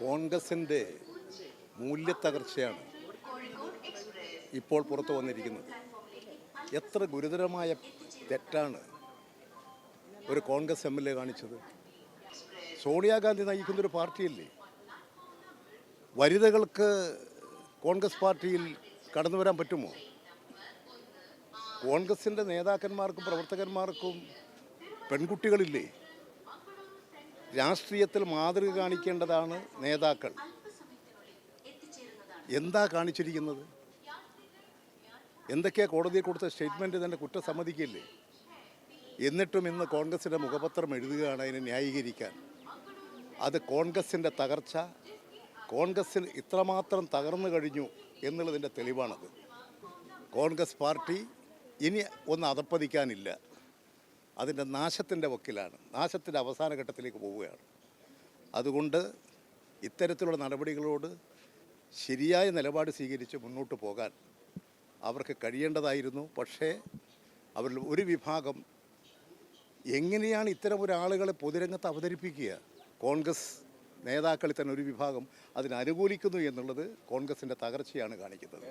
കോൺഗ്രസിന്റെ മൂല്യത്തകർച്ചയാണ് ഇപ്പോൾ പുറത്തു വന്നിരിക്കുന്നത്. എത്ര ഗുരുതരമായ തെറ്റാണ് ഒരു കോൺഗ്രസ് എം എൽ എ കാണിച്ചത്. സോണിയാഗാന്ധി നയിക്കുന്ന ഒരു പാർട്ടിയല്ലേ? വനിതകൾക്ക് കോൺഗ്രസ് പാർട്ടിയിൽ കടന്നു വരാൻ പറ്റുമോ? കോൺഗ്രസിന്റെ നേതാക്കന്മാർക്കും പ്രവർത്തകന്മാർക്കും പെൺകുട്ടികളില്ലേ? രാഷ്ട്രീയത്തിൽ മാതൃക കാണിക്കേണ്ടതാണ് നേതാക്കൾ. എന്താ കാണിച്ചിരിക്കുന്നത്? എന്തൊക്കെയാ കോടതിയിൽ കൊടുത്ത സ്റ്റേറ്റ്മെന്റ് തന്നെ കുറ്റം സമ്മതിക്കില്ലേ എന്നിട്ടും ഇന്ന് കോൺഗ്രസിന്റെ മുഖപത്രം എഴുതുകയാണ് അതിനെ ന്യായീകരിക്കാൻ. അത് കോൺഗ്രസിന്റെ തകർച്ച കോൺഗ്രസ്സിൽ ഇത്രമാത്രം തകർന്നു കഴിഞ്ഞു എന്നുള്ളതിന്റെ തെളിവാണത്. കോൺഗ്രസ് പാർട്ടി ഇനി ഒന്ന് അതപ്പതിക്കാനില്ല. അതിന്റെ നാശത്തിന്റെ വക്കിലാണ്. നാശത്തിന്റെ അവസാന ഘട്ടത്തിലേക്ക് പോവുകയാണ്. അതുകൊണ്ട് ഇത്തരത്തിലുള്ള നടപടികളോട് ശരിയായ നിലപാട് സ്വീകരിച്ച് മുന്നോട്ട് പോകാൻ അവർക്ക് കഴിയേണ്ടതായിരുന്നു. പക്ഷേ അവരിൽ ഒരു വിഭാഗം എങ്ങനെയാണ് ഇത്തരം ഒരാളുകളെ പൊതുരംഗത്ത് അവതരിപ്പിക്കുക? കോൺഗ്രസ് നേതാക്കളിൽ തന്നെ ഒരു വിഭാഗം അതിനനുകൂലിക്കുന്നു എന്നുള്ളത് കോൺഗ്രസിന്റെ തകർച്ചയാണ് കാണിക്കുന്നത്.